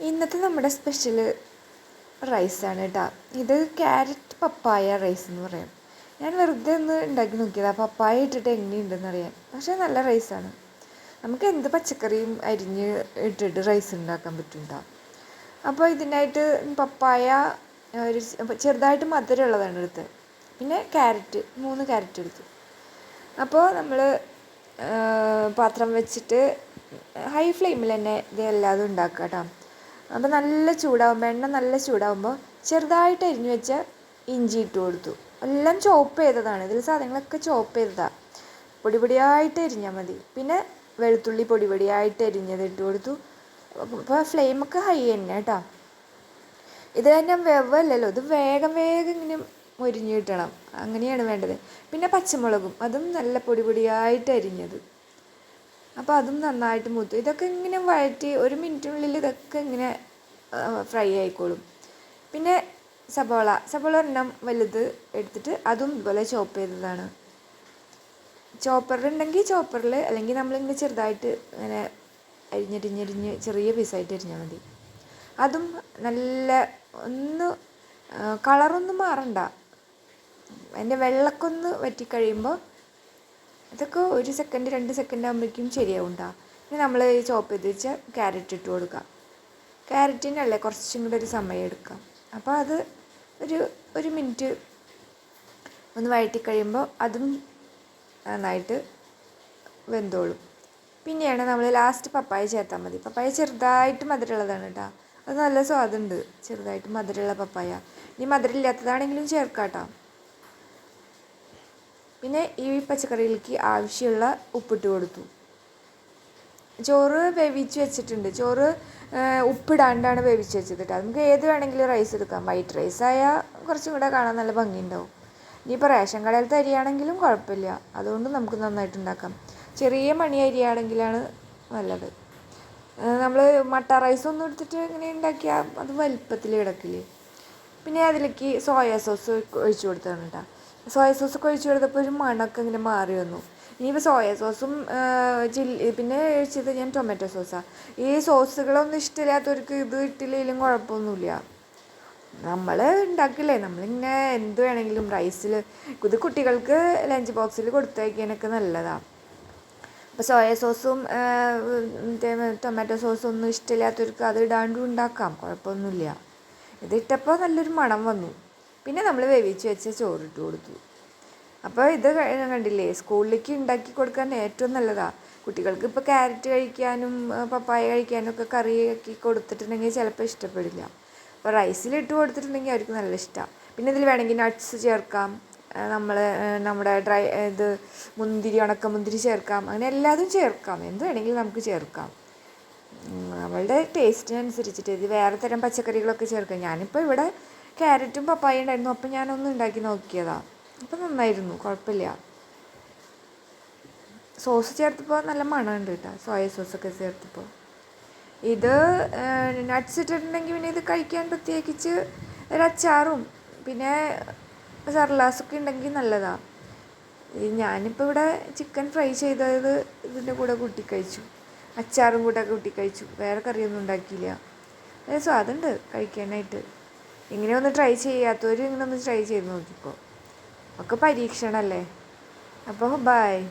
ഇന്നത്തെ നമ്മുടെ സ്പെഷ്യൽ റൈസാണ് കേട്ടോ. ഇത് ക്യാരറ്റ് പപ്പായ റൈസ് എന്ന് പറയും. ഞാൻ വെറുതെ ഒന്ന് ഉണ്ടാക്കി നോക്കിയതാണ് പപ്പായ ഇട്ടിട്ട് എങ്ങനെയുണ്ടെന്ന് അറിയാൻ. പക്ഷേ നല്ല റൈസാണ് നമുക്ക് എന്ത് പച്ചക്കറിയും അരിഞ്ഞ് ഇട്ടിട്ട് റൈസ് ഉണ്ടാക്കാൻ പറ്റും കേട്ടോ അപ്പോൾ ഇതിനായിട്ട് പപ്പായ ഒരു ചെറുതായിട്ട് മധുരമുള്ളതാണ് എടുത്തത് പിന്നെ ക്യാരറ്റ് മൂന്ന് ക്യാരറ്റ് എടുത്തു. അപ്പോൾ നമ്മൾ പാത്രം വെച്ചിട്ട് ഹൈ ഫ്ലെയിമിൽ തന്നെ ഇത് എല്ലാതും ഉണ്ടാക്കുക കേട്ടോ. അപ്പോൾ നല്ല ചൂടാകുമ്പോൾ എണ്ണ നല്ല ചൂടാകുമ്പോൾ ചെറുതായിട്ട് അരിഞ്ഞു വെച്ച ഇഞ്ചി ഇട്ട് കൊടുത്തു. എല്ലാം ചോപ്പ് ചെയ്തതാണ്. ഇതിൽ സാധനങ്ങളൊക്കെ ചോപ്പ് ചെയ്തതാണ് പൊടി പൊടിയായിട്ട് അരിഞ്ഞാൽ മതി. പിന്നെ വെളുത്തുള്ളി പൊടി പൊടിയായിട്ട് അരിഞ്ഞത് ഇട്ട് കൊടുത്തു. അപ്പോൾ ഫ്ലെയിമൊക്കെ ഹൈ തന്നെ കേട്ടോ. ഇത് തന്നെ വെവല്ലല്ലോ ഇത് വേഗം വേഗം ഇങ്ങനെ മുരിഞ്ഞു കിട്ടണം. അങ്ങനെയാണ് വേണ്ടത്. പിന്നെ പച്ചമുളകും. അതും നല്ല പൊടി പൊടിയായിട്ട് അരിഞ്ഞത്. അപ്പോൾ അതും നന്നായിട്ട് മൂത്തു. ഇതൊക്കെ ഇങ്ങനെ വഴറ്റി ഒരു മിനിറ്റിനുള്ളിൽ ഇതൊക്കെ ഇങ്ങനെ ഫ്രൈ ആയിക്കോളും. പിന്നെ സബോള. സബോള ഒരെണ്ണം വലുത് എടുത്തിട്ട് അതും ഇതുപോലെ ചോപ്പ് ചെയ്തതാണ്. ചോപ്പറിലുണ്ടെങ്കിൽ ചോപ്പറിൽ അല്ലെങ്കിൽ നമ്മളിങ്ങനെ ചെറുതായിട്ട് ഇങ്ങനെ അരിഞ്ഞരിഞ്ഞരിഞ്ഞ് ചെറിയ പീസായിട്ട് അരിഞ്ഞാൽ മതി. അതും നല്ല ഒന്ന് കളറൊന്നും മാറണ്ട. അതിന്റെ വെള്ളക്കൊന്ന് വറ്റിക്കഴിയുമ്പോൾ ഇതൊക്കെ ഒരു സെക്കൻഡ് രണ്ട് സെക്കൻഡ് ആകുമ്പോഴേക്കും ശരിയാവുണ്ടാ ഇനി നമ്മൾ ഈ ചോപ്പ് ചെയ്ത് വെച്ച ക്യാരറ്റ് ഇട്ട് കൊടുക്കാം. ക്യാരറ്റിനല്ലേ കുറച്ചും കൂടെ ഒരു സമയം എടുക്കാം. അപ്പോൾ അത് ഒരു ഒരു മിനിറ്റ് ഒന്ന് വഴറ്റി കഴിയുമ്പോൾ അതും നന്നായിട്ട് വെന്തോളും. പിന്നെയാണ് നമ്മൾ ലാസ്റ്റ് പപ്പായ ചേർത്താൽ മതി. പപ്പായ ചെറുതായിട്ട് മധുരമുള്ളതാണ് കേട്ടോ അത് നല്ല സ്വാദുണ്ട്. ചെറുതായിട്ട് മധുരമുള്ള പപ്പായ. ഇനി മധുരമില്ലാത്തതാണെങ്കിലും ചേർക്കാം കേട്ടോ പിന്നെ ഈ പച്ചക്കറിയിലേക്ക് ആവശ്യമുള്ള ഉപ്പിട്ട് കൊടുത്തു. ചോറ് വേവിച്ച് വെച്ചിട്ടുണ്ട്. ചോറ് ഉപ്പിടാണ്ടാണ് വേവിച്ച് വെച്ചത് കേട്ടോ. നമുക്ക് ഏത് വേണമെങ്കിലും റൈസ് എടുക്കാം. വൈറ്റ് റൈസ് ആയാൽ കുറച്ചും കൂടെ കാണാൻ നല്ല ഭംഗിയുണ്ടാവും. ഇനിയിപ്പോൾ റേഷൻ കടയിൽ അരിയാണെങ്കിലും കുഴപ്പമില്ല. അതുകൊണ്ട് നമുക്ക് നന്നായിട്ട് ഉണ്ടാക്കാം. ചെറിയ മണി അരിയാണെങ്കിലാണ് നല്ലത്. നമ്മൾ മട്ട റൈസ് ഒന്നും എടുത്തിട്ട് ഇങ്ങനെ ഉണ്ടാക്കിയാൽ അത് വലിപ്പത്തിൽ കിടക്കില്ലേ? പിന്നെ അതിലേക്ക് സോയാ സോസ് ഒഴിച്ചു കൊടുത്തതാണ് കേട്ടോ. സോയ സോസൊക്കെ ഒഴിച്ച് കൊടുത്തപ്പോൾ ഒരു മണമൊക്കെ ഇങ്ങനെ മാറി വന്നു. ഇനിയിപ്പോൾ സോയ സോസും ചില്ലി പിന്നെ ഒഴിച്ചത് ഞാൻ ടൊമാറ്റോ സോസാണ് ഈ സോസുകളൊന്നും ഇഷ്ടമില്ലാത്തവർക്ക് ഇത് ഇട്ടില്ലെങ്കിലും കുഴപ്പമൊന്നുമില്ല. നമ്മൾ ഉണ്ടാക്കില്ലേ? നമ്മളിങ്ങനെ എന്ത് വേണമെങ്കിലും റൈസിൽ ഇത് കുട്ടികൾക്ക് ലഞ്ച് ബോക്സിൽ കൊടുത്തയക്കാനൊക്കെ നല്ലതാണ് അപ്പോൾ സോയ സോസും ടൊമാറ്റോ സോസും ഒന്നും ഇഷ്ടമില്ലാത്തവർക്ക് അത് ഇടാണ്ടും ഉണ്ടാക്കാം. കുഴപ്പമൊന്നുമില്ല. ഇതിട്ടപ്പോൾ നല്ലൊരു മണം വന്നു. പിന്നെ നമ്മൾ വേവിച്ച് വെച്ച ചോറിട്ട് കൊടുത്തു. അപ്പോൾ ഇത് കണ്ടില്ലേ സ്കൂളിലേക്ക് ഉണ്ടാക്കി കൊടുക്കാൻ ഏറ്റവും നല്ലതാണ് കുട്ടികൾക്ക് ഇപ്പോൾ ക്യാരറ്റ് കഴിക്കാനും പപ്പായ കഴിക്കാനും ഒക്കെ കറി ആക്കി കൊടുത്തിട്ടുണ്ടെങ്കിൽ ചിലപ്പോൾ ഇഷ്ടപ്പെടില്ല. അപ്പോൾ റൈസിലിട്ട് കൊടുത്തിട്ടുണ്ടെങ്കിൽ അവർക്ക് നല്ല ഇഷ്ടമാണ് പിന്നെ ഇതിൽ വേണമെങ്കിൽ നട്ട്സ് ചേർക്കാം. നമ്മൾ നമ്മുടെ ഡ്രൈ ഇത് മുന്തിരി ഉണക്കമുന്തിരി ചേർക്കാം. അങ്ങനെ എല്ലാതും ചേർക്കാം. എന്ത് വേണമെങ്കിലും നമുക്ക് ചേർക്കാം. നമ്മളുടെ ടേസ്റ്റിനനുസരിച്ചിട്ട് ഇത് വേറെ തരം പച്ചക്കറികളൊക്കെ ചേർക്കാം. ഞാനിപ്പോൾ ഇവിടെ ക്യാരറ്റും പപ്പായ ഉണ്ടായിരുന്നു. അപ്പം ഞാനൊന്ന് ഉണ്ടാക്കി നോക്കിയതാണ് അപ്പം നന്നായിരുന്നു. കുഴപ്പമില്ല. സോസ് ചേർത്തപ്പോൾ നല്ല മണമുണ്ട് കേട്ടോ. സോയ സോസൊക്കെ ചേർത്തപ്പോൾ ഇത് നട്ട്സ് ഇട്ടിട്ടുണ്ടെങ്കിൽ പിന്നെ ഇത് കഴിക്കാൻ പ്രത്യേകിച്ച് ഒരു അച്ചാറും പിന്നെ സർലാസൊക്കെ ഉണ്ടെങ്കിൽ നല്ലതാണ് ഞാനിപ്പോൾ ഇവിടെ ചിക്കൻ ഫ്രൈ ചെയ്തത് ഇതിന്റെ കൂടെ കൂട്ടി കഴിച്ചു. അച്ചാറും കൂടെ കൂട്ടി കഴിച്ചു. വേറെ കറിയൊന്നും ഉണ്ടാക്കിയില്ല. സ്വാദുണ്ട് കഴിക്കാനായിട്ട്. ഇങ്ങനെ ഒന്ന് ട്രൈ ചെയ്യാത്തവർ ഇങ്ങനെ ഒന്ന് ട്രൈ ചെയ്ത് നോക്കിക്കോ. ഒക്കെ പരീക്ഷണമല്ലേ അപ്പോൾ ബൈ